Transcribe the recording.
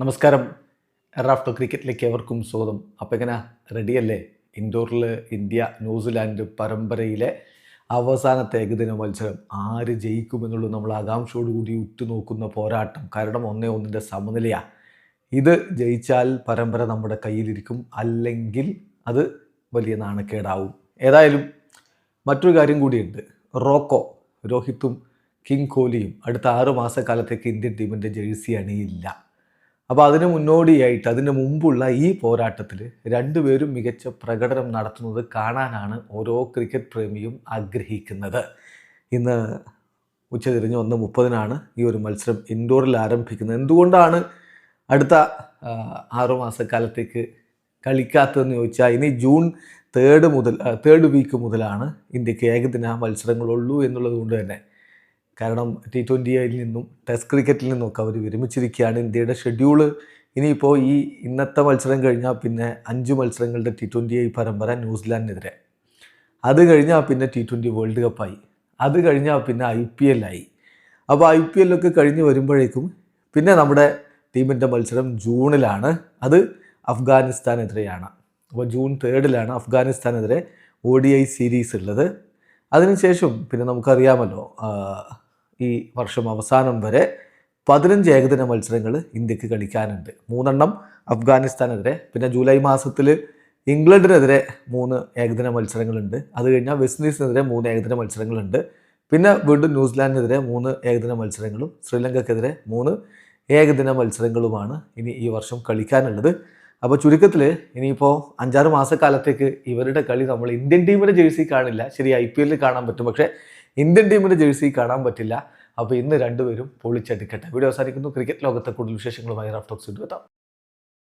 നമസ്കാരം. റാഫ്റ്റോ ക്രിക്കറ്റിലേക്ക് എവർക്കും സ്വാഗതം. അപ്പം എങ്ങനെ റെഡിയല്ലേ? ഇൻഡോറിൽ ഇന്ത്യ ന്യൂസിലാൻഡ് പരമ്പരയിലെ അവസാനത്തെ ഏകദിന മത്സരം. ആര് ജയിക്കുമെന്നുള്ളത് നമ്മൾ ആകാംക്ഷയോടുകൂടി ഉറ്റുനോക്കുന്ന പോരാട്ടം. കാരണം ഒന്നേ ഒന്നിന്റെ സമനിലയാണ് ഇത് ജയിച്ചാൽ പരമ്പര നമ്മുടെ കയ്യിലിരിക്കും. അല്ലെങ്കിൽ അത് വലിയ നാണക്കേടാവും. ഏതായാലും മറ്റൊരു കാര്യം കൂടിയുണ്ട്. റോക്കോ രോഹിത്തും കിങ് കോഹ്ലിയും അടുത്ത ആറ് മാസക്കാലത്തേക്ക് ഇന്ത്യൻ ടീമിന്റെ ജേഴ്സി അണിയില്ല. അപ്പോൾ അതിന് മുന്നോടിയായിട്ട് അതിന് മുമ്പുള്ള ഈ പോരാട്ടത്തിൽ രണ്ടുപേരും മികച്ച പ്രകടനം നടത്തുന്നത് കാണാനാണ് ഓരോ ക്രിക്കറ്റ് പ്രേമിയും ആഗ്രഹിക്കുന്നത്. ഇന്ന് ഉച്ചതിരിഞ്ഞ് ഒന്ന് മുപ്പതിനാണ് ഈ ഒരു മത്സരം ഇൻഡോറിൽ ആരംഭിക്കുന്നത്. എന്തുകൊണ്ടാണ് അടുത്ത ആറുമാസക്കാലത്തേക്ക് ആറു മാസക്കാലത്തേക്ക് കളിക്കാത്തതെന്ന് ചോദിച്ചാൽ ഇനി ജൂൺ തേർഡ് മുതൽ തേർഡ് വീക്ക് മുതലാണ് ഇന്ത്യയ്ക്ക് ഏകദിന മത്സരങ്ങളുള്ളൂ എന്നുള്ളത് കൊണ്ട് തന്നെ. കാരണം ടി ട്വന്റിയിൽ നിന്നും ടെസ്റ്റ് ക്രിക്കറ്റിൽ നിന്നൊക്കെ അവർ വിരമിച്ചിരിക്കുകയാണ്. ഇന്ത്യയുടെ ഷെഡ്യൂൾ ഇനിയിപ്പോൾ ഈ ഇന്നത്തെ മത്സരം കഴിഞ്ഞാൽ പിന്നെ അഞ്ച് മത്സരങ്ങളുടെ ടി ട്വന്റി ഐ പരമ്പര ന്യൂസിലാൻഡിനെതിരെ. അത് കഴിഞ്ഞാൽ പിന്നെ ടി ട്വന്റി വേൾഡ് കപ്പായി അത് കഴിഞ്ഞാൽ പിന്നെ ഐ പി എല്ലായി അപ്പോൾ ഐ പി എല്ലൊക്കെ കഴിഞ്ഞ് വരുമ്പോഴേക്കും പിന്നെ നമ്മുടെ ടീമിന്റെ മത്സരം ജൂണിലാണ്. അത് അഫ്ഗാനിസ്ഥാനെതിരെയാണ്. അപ്പോൾ ജൂൺ തേർഡിലാണ് അഫ്ഗാനിസ്ഥാനെതിരെ ഒ ഡി ഐ സീരീസ് ഉള്ളത്. അതിനുശേഷം പിന്നെ നമുക്കറിയാമല്ലോ ഈ വർഷം അവസാനം വരെ പതിനഞ്ച് ഏകദിന മത്സരങ്ങൾ ഇന്ത്യയ്ക്ക് കളിക്കാനുണ്ട്. മൂന്നെണ്ണം അഫ്ഗാനിസ്ഥാനെതിരെ പിന്നെ ജൂലൈ മാസത്തിൽ ഇംഗ്ലണ്ടിനെതിരെ മൂന്ന് ഏകദിന മത്സരങ്ങളുണ്ട്. അത് കഴിഞ്ഞാൽ വെസ്റ്റ് ഇൻഡീസിനെതിരെ മൂന്ന് ഏകദിന മത്സരങ്ങളുണ്ട്. പിന്നെ വീണ്ടും ന്യൂസിലാൻഡിനെതിരെ മൂന്ന് ഏകദിന മത്സരങ്ങളും ശ്രീലങ്കക്കെതിരെ മൂന്ന് ഏകദിന മത്സരങ്ങളുമാണ് ഇനി ഈ വർഷം കളിക്കാനുള്ളത്. അപ്പോൾ ചുരുക്കത്തിൽ ഇനിയിപ്പോൾ അഞ്ചാറ് മാസക്കാലത്തേക്ക് ഇവരുടെ കളി നമ്മൾ ഇന്ത്യൻ ടീമിന്റെ ജേഴ്സി കാണില്ല. ശരി ഐ പി എല്ലിൽ കാണാൻ പറ്റും. പക്ഷേ ഇന്ത്യൻ ടീമിന്റെ ജേഴ്സി കാണാൻ പറ്റില്ല. അപ്പോൾ ഇന്ന് രണ്ടുപേരും പൊളിച്ചെടുക്കട്ടെ. വീഡിയോ അവസാനിക്കുന്നു. ക്രിക്കറ്റ് ലോകത്തെ കൂടുതൽ വിശേഷങ്ങളുമായി റാഫ്റ്റോക്സ് എത്താം.